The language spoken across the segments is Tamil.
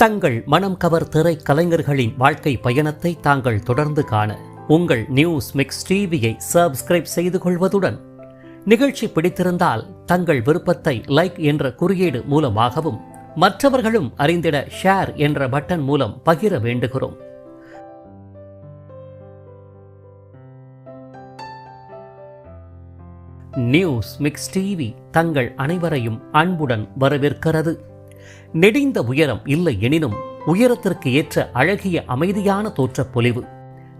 தங்கள் மனம் கவர் திரை கலைஞர்களின் வாழ்க்கை பயணத்தை தாங்கள் தொடர்ந்து காண உங்கள் நியூஸ் மிக்ஸ் டிவியை சப்ஸ்கிரைப் செய்து கொள்வதுடன் நிகழ்ச்சி பிடித்திருந்தால் தங்கள் விருப்பத்தை லைக் என்ற குறியீடு மூலமாகவும் மற்றவர்களும் அறிந்திட ஷேர் என்ற பட்டன் மூலம் பகிர வேண்டுகிறோம். நியூஸ் மிக்ஸ் டிவி தங்கள் அனைவரையும் அன்புடன் வரவேற்கிறது. நெடிந்த உயரம் இல்லை எனினும் உயரத்திற்கு ஏற்ற அழகிய அமைதியான தோற்றப் பொலிவு.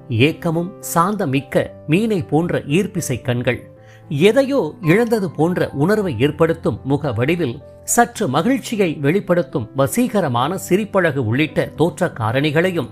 ஏக்கமும் சாந்தமிக்க மீனை போன்ற ஈர்ப்பிசை கண்கள். எதையோ இழந்தது போன்ற உணர்வை ஏற்படுத்தும் முக வடிவில் சற்று மகிழ்ச்சியை வெளிப்படுத்தும் வசீகரமான சிரிப்பழகு உள்ளிட்ட தோற்ற காரணிகளையும்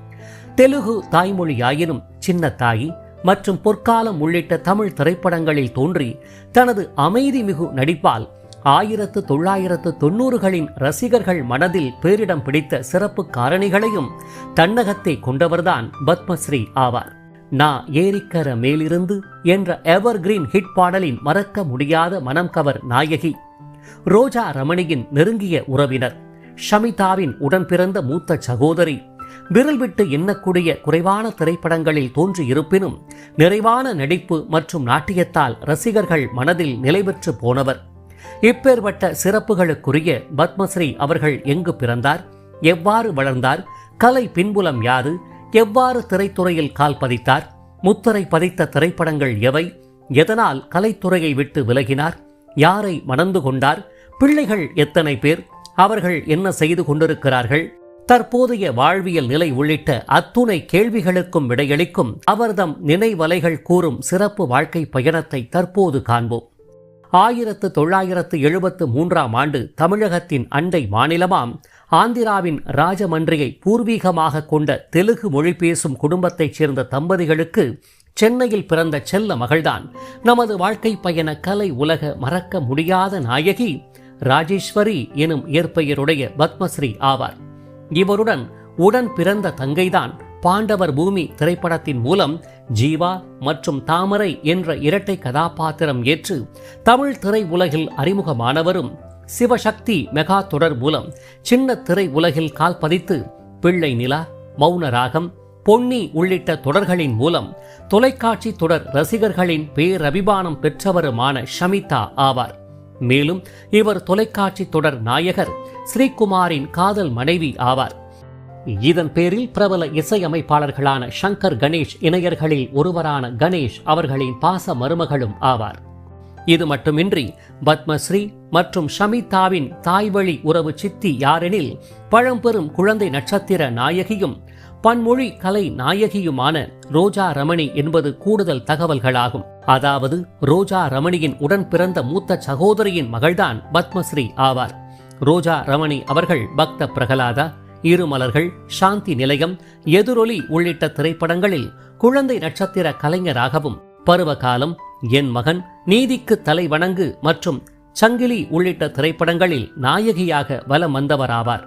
தெலுகு தாய்மொழியாயினும் சின்ன தாயி மற்றும் பொற்காலம் உள்ளிட்ட தமிழ் திரைப்படங்களில் தோன்றி தனது அமைதி மிகு நடிப்பால் ஆயிரத்து தொள்ளாயிரத்து தொன்னூறுகளின் ரசிகர்கள் மனதில் பேரிடம் பிடித்த சிறப்பு காரணிகளையும் தன்னகத்தை கொண்டவர்தான் பத்மஸ்ரீ ஆவார். நா ஏரிக்கர மேலிருந்து என்ற எவர்கிரீன் ஹிட் பாடலின் மறக்க முடியாத மனம் கவர் நாயகி ரோஜா ரமணியின் நெருங்கிய உறவினர் ஷமிதாவின் உடன்பிறந்த மூத்த சகோதரி விரல் விட்டு எண்ணக்கூடிய குறைவான திரைப்படங்களில் தோன்றியிருப்பினும் நிறைவான நடிப்பு மற்றும் நாட்டியத்தால் ரசிகர்கள் மனதில் நிலை பெற்று போனவர். இப்பேற்பட்ட சிறப்புகளுக்குரிய பத்மஸ்ரீ அவர்கள் எங்கு பிறந்தார்? எவ்வாறு வளர்ந்தார்? கலை பின்புலம் யாது எவ்வாறு திரைத்துறையில் கால் பதித்தார்? முத்திரை பதித்த திரைப்படங்கள் எவை? எதனால் கலைத்துறையை விட்டு விலகினார்? யாரை மணந்து கொண்டார்? பிள்ளைகள் எத்தனை பேர்? அவர்கள் என்ன செய்து கொண்டிருக்கிறார்கள்? தற்போதைய வாழ்வியல் நிலை உள்ளிட்ட அத்துணை கேள்விகளுக்கும் விடையளிக்கும் அவர்தம் நினைவலைகள் கூறும் சிறப்பு வாழ்க்கை பயணத்தை தற்போது காண்போம். ஆயிரத்து தொள்ளாயிரத்து எழுபத்து மூன்றாம் ஆண்டு தமிழகத்தின் அண்டை மாநிலமாம் ஆந்திராவின் ராஜமன்றியை பூர்வீகமாக கொண்ட தெலுங்கு மொழி பேசும் குடும்பத்தைச் சேர்ந்த தம்பதிகளுக்கு சென்னையில் பிறந்த செல்ல மகள்தான். நமது வாழ்க்கை பயண கலை உலக மறக்க முடியாத நாயகி ராஜேஸ்வரி எனும் இயற்பெயருடைய பத்மஸ்ரீ ஆவார். இவருடன் உடன் பிறந்த தங்கைதான் பாண்டவர் பூமி திரைப்படத்தின் மூலம் ஜீவா மற்றும் தாமரை என்ற இரட்டை கதாபாத்திரம் ஏற்று தமிழ் திரை உலகில் அறிமுகமானவரும் சிவசக்தி மெகா தொடர் மூலம் சின்ன திரை உலகில் கால் பதித்து பிள்ளை நிலா மௌன ராகம் பொன்னி உள்ளிட்ட தொடர்களின் மூலம் தொலைக்காட்சி தொடர் ரசிகர்களின் பேரபிமானம் பெற்றவருமான ஷமிதா ஆவார். மேலும் இவர் தொலைக்காட்சி தொடர் நாயகர் ஸ்ரீகுமாரின் காதல் மனைவி ஆவார். இதன் பேரில் பிரபல இசையமைப்பாளர்களான சங்கர் கணேஷ் இணையர்களில் ஒருவரான கணேஷ் அவர்களின் பாச மருமகளும் ஆவார். இது மட்டுமின்றி பத்மஸ்ரீ மற்றும் ஷமிதாவின் தாய்வழி உறவு சித்தி யாரெனில் பழம்பெரும் குழந்தை நட்சத்திர நாயகியும் பன்மொழி கலை நாயகியுமான ரோஜா ரமணி என்பது கூடுதல் தகவல்களாகும். அதாவது ரோஜா ரமணியின் உடன் பிறந்த மூத்த சகோதரியின் மகள்தான் பத்மஸ்ரீ ஆவார். ரோஜா ரமணி அவர்கள் பக்த பிரகலாதா இருமலர்கள் சாந்தி நிலையம் எதிரொலி உள்ளிட்ட திரைப்படங்களில் குழந்தை நட்சத்திர கலைஞராகவும் பருவகாலம் என் மகன் நீதிக்கு தலை வணங்கு மற்றும் சங்கிலி உள்ளிட்ட திரைப்படங்களில் நாயகியாக வலம் வந்தவராவார்.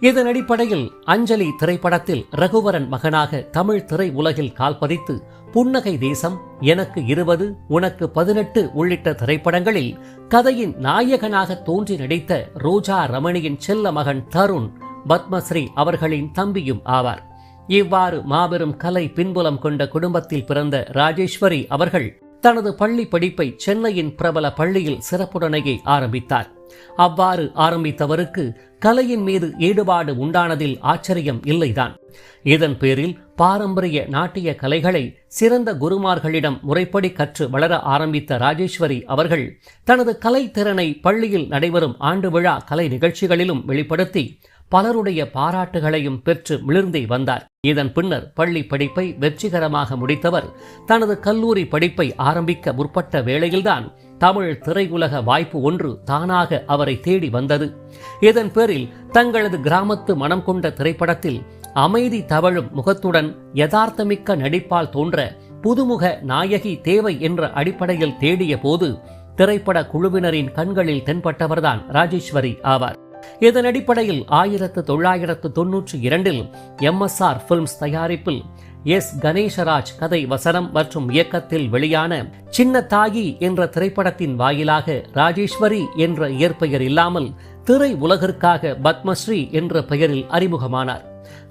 இதன் அடிப்படையில் அஞ்சலி திரைப்படத்தில் ரகுவரன் மகனாக தமிழ் திரை உலகில் கால் பதித்து புன்னகை தேசம் எனக்கு இருபது உனக்கு பதினெட்டு உள்ளிட்ட திரைப்படங்களில் கதையின் நாயகனாக தோன்றி நடித்த ரோஜா ரமணியின் செல்ல மகன் தருண் பத்மஸ்ரீ அவர்களின் தம்பியும் ஆவார். இவ்வாறு மாபெரும் கலை பின்புலம் கொண்ட குடும்பத்தில் பிறந்த ராஜேஸ்வரி அவர்கள் தனது பள்ளி படிப்பை சென்னையின் பிரபல பள்ளியில் சிறப்புடனேயே ஆரம்பித்தார். அவ்வாறு ஆரம்பித்தவருக்கு கலையின் மீது ஈடுபாடு உண்டானதில் ஆச்சரியம் இல்லைதான். இதன் பேரில் பாரம்பரிய நாட்டிய கலைகளை சிறந்த குருமார்களிடம் முறைப்படி கற்று வளர ஆரம்பித்த ராஜேஸ்வரி அவர்கள் தனது கலை திறனை பள்ளியில் நடைபெறும் ஆண்டு விழா கலை நிகழ்ச்சிகளிலும் வெளிப்படுத்தி பலருடைய பாராட்டுகளையும் பெற்று மிளிர்ந்தே வந்தார். இதன் பின்னர் பள்ளி படிப்பை வெற்றிகரமாக முடித்தவர் தனது கல்லூரி படிப்பை ஆரம்பிக்க முற்பட்ட வேளையில்தான் தமிழ் திரையுலக வாய்ப்பு ஒன்று தானாக அவரை தேடி வந்தது. இதன் பேரில் தங்களது கிராமத்து மனம் கொண்ட திரைப்படத்தில் அமைதி தவழும் முகத்துடன் யதார்த்தமிக்க நடிப்பால் தோன்ற புதுமுக நாயகி தேவை என்ற அடிப்படையில் தேடிய போது திரைப்பட குழுவினரின் கண்களில் தென்பட்டவர்தான் ராஜேஸ்வரி ஆவார். இதன் அடிப்படையில் ஆயிரத்து தொள்ளாயிரத்து தொன்னூற்றி இரண்டில் எம்எஸ்ஆர் பிலிம்ஸ் தயாரிப்பில் எஸ். கணேசராஜ் கதை வசனம் மற்றும் இயக்கத்தில் வெளியான சின்ன தாயி என்ற திரைப்படத்தின் வாயிலாக ராஜேஸ்வரி என்ற இயற்பெயர் இல்லாமல் திரை உலகிற்காக பத்மஸ்ரீ என்ற பெயரில் அறிமுகமானார்.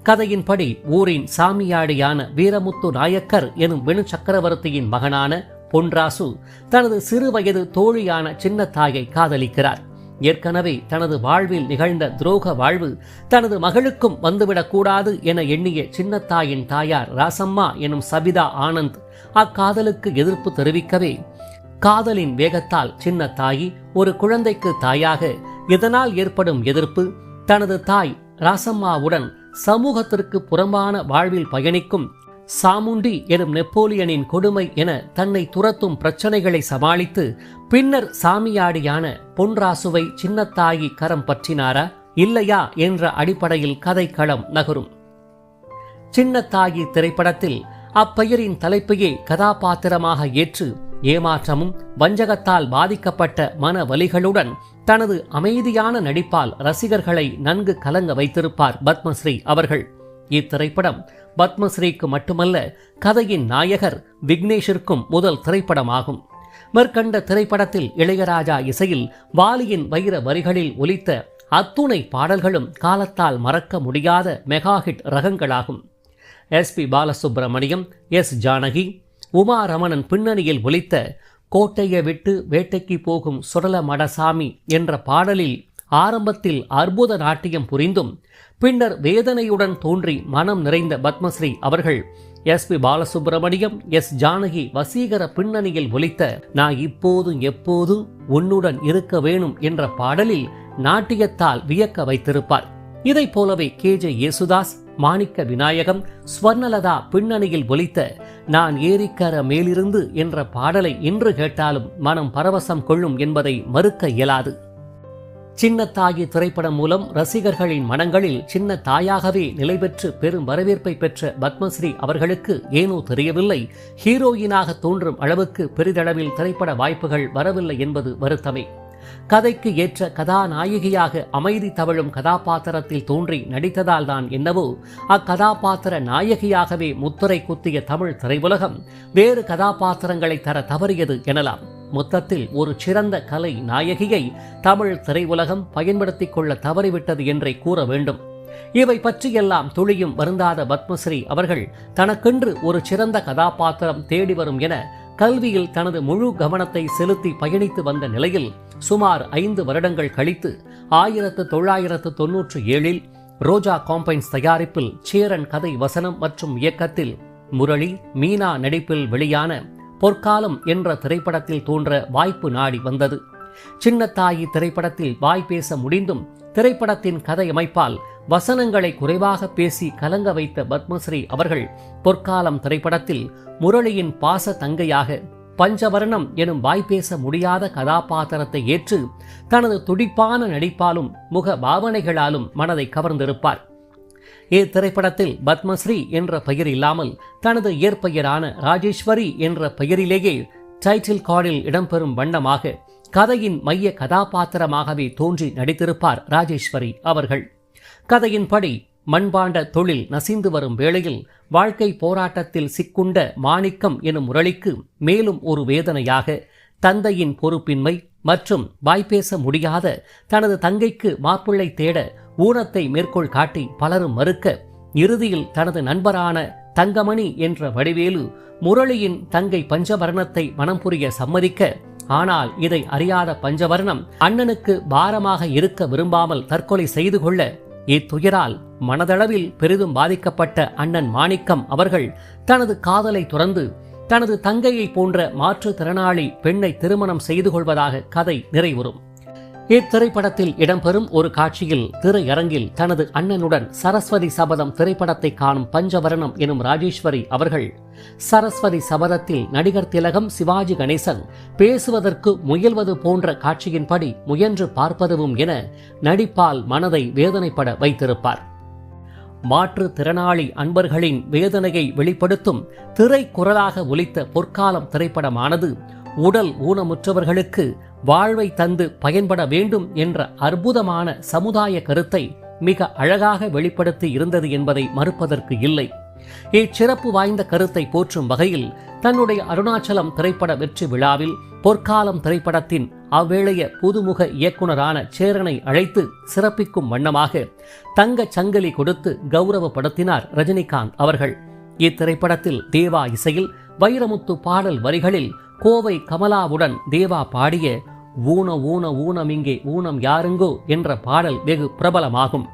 கதையின்படி ஊரின் சாமியாடியான வீரமுத்து நாயக்கர் எனும் வெணு சக்கரவர்த்தியின் மகனான பொன்ராசு தனது சிறுவயது தோழியான சின்னத்தாயை காதலிக்கிறார். ஏற்கனவே தனது வாழ்வில் நிகழ்ந்த துரோக வாழ்வு தனது மகளுக்கும் வந்துவிடக்கூடாது என எண்ணிய சின்னத்தாயின் தாயார் ராசம்மா எனும் சபிதா ஆனந்த் அக்காதலுக்கு எதிர்ப்பு தெரிவிக்கவே காதலின் வேகத்தால் சின்ன தாயி ஒரு குழந்தைக்கு தாயாக இதனால் ஏற்படும் எதிர்ப்பு? தனது தாய் ராசம்மாவுடன் சமூகத்திற்கு புறம்பான வாழ்வில் பயணிக்கும் சாமுண்டி எனும் நெப்போலியனின் கொடுமை என தன்னை துரத்தும் பிரச்சனைகளை சமாளித்து பின்னர் சாமியாடியான பொன்ராசுவை சின்னத்தாயி கரம் பற்றினாரா? இல்லையா என்ற அடிப்படையில் கதைக்களம் நகரும். சின்னத்தாயி திரைப்படத்தில் அப்பெயரின் தலைப்பையே கதாபாத்திரமாக ஏற்று ஏமாற்றமும் வஞ்சகத்தால் பாதிக்கப்பட்ட மன வலிகளுடன் தனது அமைதியான நடிப்பால் ரசிகர்களை நன்கு கலங்க வைத்திருப்பார் பத்மஸ்ரீ அவர்கள். இத்திரைப்படம் பத்மஸ்ரீக்கு மட்டுமல்ல கதையின் நாயகர் விக்னேஷிற்கும் முதல் திரைப்படமாகும். மேற்கண்ட திரைப்படத்தில் இளையராஜா இசையில் வாலியின் வைர வரிகளில் ஒலித்த அத்துணை பாடல்களும் காலத்தால் மறக்க முடியாத மெகாஹிட் ரகங்களாகும். S P Balasubramaniam S Janaki Uma Ramanan பின்னணியில் ஒலித்த கோட்டையை விட்டு வேட்டைக்கு போகும் சுடல மடசாமி என்ற பாடலில் ஆரம்பத்தில் அற்புத நாட்டியம் புரிந்தும் பின்னர் வேதனையுடன் தோன்றி மனம் நிறைந்த பத்மஸ்ரீ அவர்கள் S P Balasubramaniam S Janaki வசீகர பின்னணியில் ஒலித்த நான் இப்போதும் எப்போதும் உன்னுடன் இருக்க வேணும் என்ற பாடலில் நாட்டியத்தால் வியக்க வைத்திருப்பார். இதைப் போலவே கே. ஜே. யேசுதாஸ் மாணிக்க விநாயகம் ஸ்வர்ணலதா பின்னணியில் ஒலித்த நான் ஏரிக்கர மேலிருந்து என்ற பாடலை இன்று கேட்டாலும் மனம் பரவசம் கொள்ளும் என்பதை மறுக்க இயலாது. சின்னத்தாயி திரைப்படம் மூலம் ரசிகர்களின் மனங்களில் சின்ன தாயாகவே நிலை பெற்று பெரும் வரவேற்பை பெற்ற பத்மஸ்ரீ அவர்களுக்கு ஏனோ தெரியவில்லை. ஹீரோயினாக தோன்றும் அளவுக்கு பெரிதளவில் திரைப்பட வாய்ப்புகள் வரவில்லை என்பது வருத்தமே. கதைக்கு ஏற்ற கதாநாயகியாக அமைதி தவழும் கதாபாத்திரத்தில் தோன்றி நடித்ததால் தான் என்னவோ அக்கதாபாத்திர நாயகியாகவே முத்திரை குத்திய தமிழ் திரையுலகம் வேறு கதாபாத்திரங்களை தர தவறியது எனலாம். மொத்தத்தில் ஒரு சிறந்த கலை நாயகியை தமிழ் திரையுலகம் பயன்படுத்திக் கொள்ள தவறிவிட்டது என்றே கூற வேண்டும். இவை பற்றியெல்லாம் துளியும் வருந்தாத பத்மஸ்ரீ அவர்கள் தனக்கென்று ஒரு சிறந்த கதாபாத்திரம் தேடி வரும் என கல்வியில் தனது முழு கவனத்தை செலுத்தி பயணித்து வந்த நிலையில் சுமார் ஐந்து வருடங்கள் கழித்து ஆயிரத்து தொள்ளாயிரத்து தொன்னூற்றி ஏழில் ரோஜா காம்பைன்ஸ் தயாரிப்பில் சேரன் கதை வசனம் மற்றும் இயக்கத்தில் முரளி மீனா நடிப்பில் வெளியான பொற்காலம் என்ற திரைப்படத்தில் தோன்ற வாய்ப்பு நாடி வந்தது. சின்னத்தாயி திரைப்படத்தில் வாய் பேச முடிந்தும் திரைப்படத்தின் கதை அமைப்பால் வசனங்களை குறைவாக பேசி கலங்க வைத்த பத்மஸ்ரீ அவர்கள் பொற்காலம் திரைப்படத்தில் முரளியின் பாச தங்கையாக பஞ்சவர்ணம் எனும் வாய்ப்பேச முடியாத கதாபாத்திரத்தை ஏற்று தனது துடிப்பான நடிப்பாலும் முக பாவனைகளாலும் மனதை கவர்ந்திருப்பார். இத்திரைப்படத்தில் பத்மஸ்ரீ என்ற பெயர் இல்லாமல் தனது இயற்பெயரான ராஜேஸ்வரி என்ற பெயரிலேயே டைட்டில் கார்டில் இடம்பெறும் வண்ணமாக கதையின் மைய கதாபாத்திரமாகவே தோன்றி நடித்திருப்பார் ராஜேஸ்வரி அவர்கள். கதையின்படி மண்பாண்ட தொழில் நசிந்து வரும் வேளையில் வாழ்க்கை போராட்டத்தில் சிக்குண்ட மாணிக்கம் எனும் முரளிக்கு மேலும் ஒரு வேதனையாக தந்தையின் பொறுப்பின்மை மற்றும் வாய்ப்பேச முடியாத தனது தங்கைக்கு மாப்பிள்ளை தேட ஊனத்தை மேற்கோள் காட்டி பலரும் மறுக்க இறுதியில் தனது நண்பரான தங்கமணி என்ற வடிவேலு முரளியின் தங்கை பஞ்சவர்ணத்தை மனம் புரிய சம்மதிக்க ஆனால் இதை அறியாத பஞ்சவர்ணம் அண்ணனுக்கு பாரமாக இருக்க விரும்பாமல் தற்கொலை செய்து கொள்ள இத்துயரால் மனதளவில் பெரிதும் பாதிக்கப்பட்ட அண்ணன் மாணிக்கம் அவர்கள் தனது காதலை துறந்து தனது தங்கையை போன்ற மாற்றுத்திறனாளி பெண்ணை திருமணம் செய்து கொள்வதாக கதை நிறைவுறும். இத்திரைப்படத்தில் இடம்பெறும் ஒரு காட்சியில் திரையரங்கில் தனது அண்ணனுடன் சரஸ்வதி சபதம் திரைப்படத்தை காணும் பஞ்சவரணம் எனும் ராஜேஸ்வரி அவர்கள் சரஸ்வதி சபதத்தில் நடிகர் திலகம் சிவாஜி கணேசன் பேசுவதற்கு முயல்வது போன்ற காட்சியின்படி முயன்று பார்ப்பதுவும் என நடிப்பால் மனதை வேதனைப்பட வைத்திருப்பார். மாற்றுத்திறனாளி அன்பர்களின் வேதனையை வெளிப்படுத்தும் திரை குரலாக ஒலித்த பொற்காலம் திரைப்படமானது உடல் ஊனமுற்றவர்களுக்கு வாழ்வை தந்து பயன்பட வேண்டும் என்ற அற்புதமான சமுதாய கருத்தை மிக அழகாக வெளிப்படுத்தி இருந்தது என்பதை மறுப்பதற்கு இல்லை. இச்சிறப்பு வாய்ந்த கருத்தை போற்றும் வகையில் தன்னுடைய அருணாச்சலம் திரைப்பட வெற்றி விழாவில் பொற்காலம் திரைப்படத்தின் அவ்வேளைய புதுமுக இயக்குனரான சேரனை அழைத்து சிறப்பிக்கும் வண்ணமாக தங்கச் சங்கிலி கொடுத்து கௌரவப்படுத்தினார் ரஜினிகாந்த் அவர்கள். இத்திரைப்படத்தில் தேவா இசையில் வைரமுத்து பாடல் வரிகளில் கோவை கமலாவுடன் தேவா பாடிய ஊன ஊன ஊனம் இங்கே ஊனம் யாருங்கோ என்ற பாடல் வெகு பிரபலமாகும்.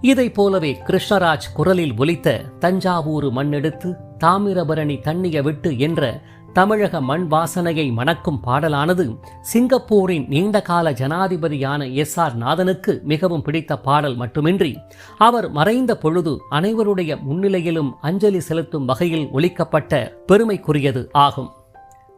இதை போலவே கிருஷ்ணராஜ் குரலில் ஒலித்த தஞ்சாவூர் மண்ணெடுத்து தாமிரபரணி தண்ணிய விட்டு என்ற தமிழக மண் வாசனையை மணக்கும் பாடலானது சிங்கப்பூரின் நீண்டகால ஜனாதிபதியான எஸ் ஆர் நாதனுக்கு மிகவும் பிடித்த பாடல் மட்டுமின்றி அவர் மறைந்த பொழுது அனைவருடைய முன்னிலையிலும் அஞ்சலி செலுத்தும் வகையில் ஒலிக்கப்பட்ட பெருமைக்குரியது ஆகும்.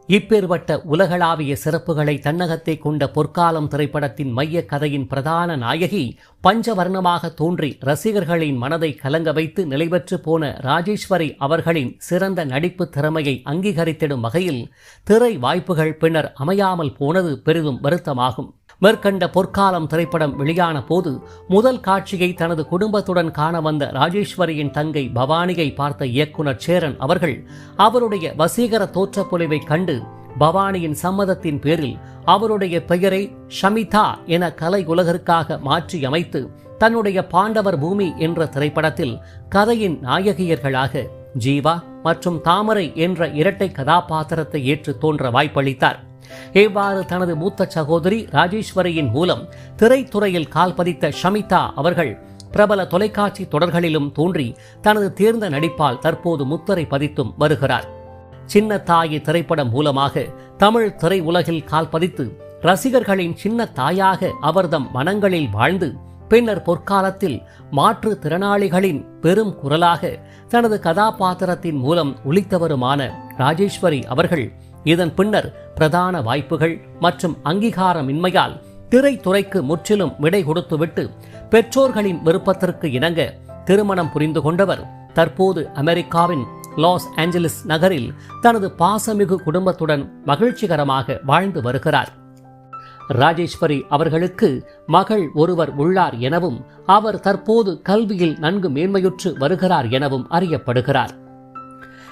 இப்பேற்பட்ட உலகளாவிய சிறப்புகளை தன்னகத்தை கொண்ட பொற்காலம் திரைப்படத்தின் மைய கதையின் பிரதான நாயகி பஞ்சவர்ணமாக தோன்றி ரசிகர்களின் மனதை கலங்க வைத்து நிலைபெற்று போன ராஜேஸ்வரி அவர்களின் சிறந்த நடிப்பு திறமையை அங்கீகரித்திடும் வகையில் திரை வாய்ப்புகள் பின்னர் அமையாமல் போனது பெரிதும் வருத்தமாகும். மேற்கண்ட பொற்காலம் திரைப்படம் வெளியான போது முதல் காட்சியை தனது குடும்பத்துடன் காண வந்த ராஜேஸ்வரியின் தங்கை பவானியை பார்த்த இயக்குனர் சேரன் அவர்கள் அவருடைய வசீகர தோற்றப்பொலிவை கண்டு பவானியின் சம்மதத்தின் பேரில் அவருடைய பெயரை ஷமிதா என கலை உலகிற்காக மாற்றி அமைத்து தன்னுடைய பாண்டவர் பூமி என்ற திரைப்படத்தில் கதையின் நாயகியர்களாக ஜீவா மற்றும் தாமரை என்ற இரட்டை கதாபாத்திரத்தை ஏற்று தோன்ற வாய்ப்பளித்தார். இவ்வாறு தனது மூத்த சகோதரி ராஜேஸ்வரியின் மூலம் திரைத்துறையில் கால் பதித்த ஷமிதா அவர்கள் பிரபல தொலைக்காட்சி தொடர்களிலும் தோன்றி தனது தேர்ந்த நடிப்பால் தற்போது முத்தரை பதித்தும் வருகிறார். சின்ன தாயி திரைப்படம் மூலமாக தமிழ் திரை உலகில் கால் பதித்து ரசிகர்களின் சின்ன தாயாக அவர்தம் மனங்களில் வாழ்ந்து பின்னர் பொற்காலத்தில் மாற்று திறனாளிகளின் பெரும் குரலாக தனது கதாபாத்திரத்தின் மூலம் ஒழித்தவருமான ராஜேஸ்வரி அவர்கள் இதன் பின்னர் பிரதான வாய்ப்புகள் மற்றும் அங்கீகாரமின்மையால் திரைத்துறைக்கு முற்றிலும் விடை கொடுத்துவிட்டு பெற்றோர்களின் விருப்பத்திற்கு இணங்க திருமணம் புரிந்து கொண்டவர். தற்போது அமெரிக்காவின் லாஸ் ஏஞ்சலிஸ் நகரில் தனது பாசமிகு குடும்பத்துடன் மகிழ்ச்சிகரமாக வாழ்ந்து வருகிறார். ராஜேஸ்வரி அவர்களுக்கு மகள் ஒருவர் உள்ளார் எனவும் அவர் தற்போது கல்வியில் நன்கு மேன்மையுற்று வருகிறார் எனவும் அறியப்படுகிறார்.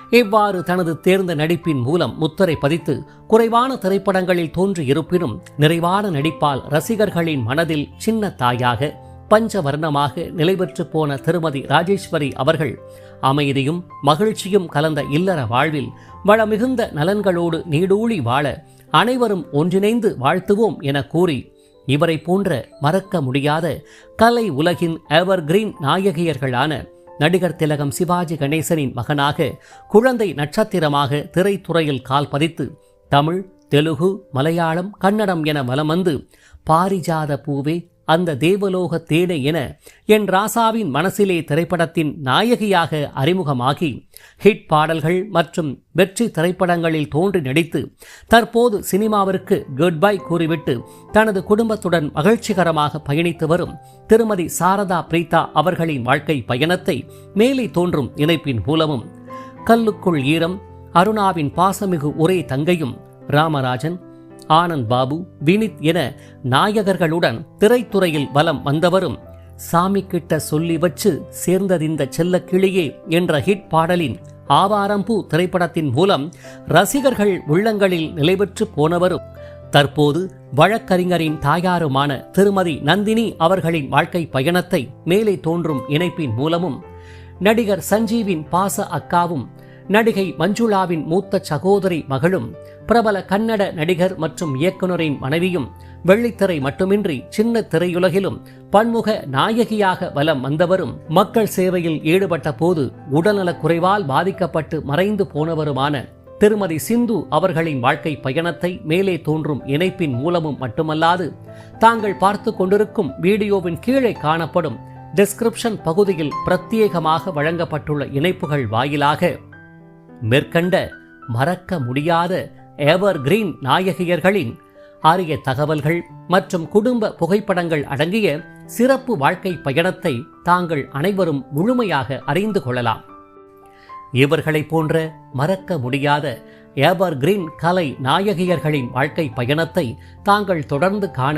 இவ்வாறு தனது தேர்ந்த நடிப்பின் மூலம் முத்தரை பதித்து குறைவான திரைப்படங்களில் தோன்றி இருப்பினும் நிறைவான நடிப்பால் ரசிகர்களின் மனதில் சின்ன தாயாக பஞ்சவர்ணமாக நிலைபெற்று போன திருமதி ராஜேஸ்வரி அவர்கள் அமைதியும் மகிழ்ச்சியும் கலந்த இல்லற வாழ்வில் வளமிகுந்த நலன்களோடு நீடூழி வாழ அனைவரும் ஒன்றிணைந்து வாழ்த்துவோம் என கூறி இவரை போன்ற மறக்க முடியாத கலை உலகின் எவர்கிரீன் நாயகியர்களான நடிகர் திலகம் சிவாஜி கணேசனின் மகனாக குழந்தை நட்சத்திரமாக திரைத்துறையில் கால் பதித்து தமிழ் தெலுகு மலையாளம் கன்னடம் என வலம் வந்து பாரிஜாத பூவே அந்த தேவலோக தேனை என என் ராசாவின் மனசிலே திரைப்படத்தின் நாயகியாக அறிமுகமாகி ஹிட் பாடல்கள் மற்றும் வெற்றி திரைப்படங்களில் தோன்றி நடித்து தற்போது சினிமாவிற்கு குட் பை கூறிவிட்டு தனது குடும்பத்துடன் மகிழ்ச்சிகரமாக பயணித்து வரும் திருமதி சாரதா பிரீதா அவர்களின் வாழ்க்கை பயணத்தை மேலே தோன்றும் இணைப்பின் மூலமும். கல்லுக்குள் ஈரம் அருணாவின் பாசமிகு ஒரே தங்கையும் ராமராஜன் ஆனந்த் பாபு வினித் என நாயகர்களுடன் திரைத்துறையில் வலம் வந்தவரும் சாமி கிட்ட சொல்லி வச்சு சேர்ந்ததிந்த செல்ல கிளியே என்ற ஹிட் பாடலின் ஆவாரம்பூ திரைப்படத்தின் மூலம் ரசிகர்கள் உள்ளங்களில் நிலைபெற்று போனவரும். தற்போது வழக்கறிஞரின் தாயாருமான திருமதி நந்தினி அவர்களின் வாழ்க்கை பயணத்தை மேலே தோன்றும் இணைப்பின் மூலமும் நடிகர் சஞ்சீவின் பாச அக்காவும் நடிகை மஞ்சுளாவின் மூத்த சகோதரி மகளும் பிரபல கன்னட நடிகர் மற்றும் இயக்குனரின் மனைவியும் வெள்ளித்திரை மட்டுமின்றி சின்ன திரையுலகிலும் பன்முக நாயகியாக வலம் வந்தவரும் மக்கள் சேவையில் ஈடுபட்ட போது உடல்நலக் குறைவால் பாதிக்கப்பட்டு மறைந்து போனவருமான திருமதி சிந்து அவர்களின் வாழ்க்கை பயணத்தை மேலே தோன்றும் இணைப்பின் மூலமும் மட்டுமல்லாது தாங்கள் பார்த்து கொண்டிருக்கும் வீடியோவின் கீழே காணப்படும் டிஸ்கிரிப்ஷன் பகுதியில் பிரத்யேகமாக வழங்கப்பட்டுள்ள இணைப்புகள் வாயிலாக மேற்கண்ட மறக்க முடியாத எவர் கிரீன் நாயகியர்களின் அரிய தகவல்கள் மற்றும் குடும்ப புகைப்படங்கள் அடங்கிய சிறப்பு வாழ்க்கை பயணத்தை தாங்கள் அனைவரும் முழுமையாக அறிந்து கொள்ளலாம். இவர்களைப் போன்ற மறக்க முடியாத எவர் கிரீன் கலை நாயகியர்களின் வாழ்க்கை பயணத்தை தாங்கள் தொடர்ந்து காண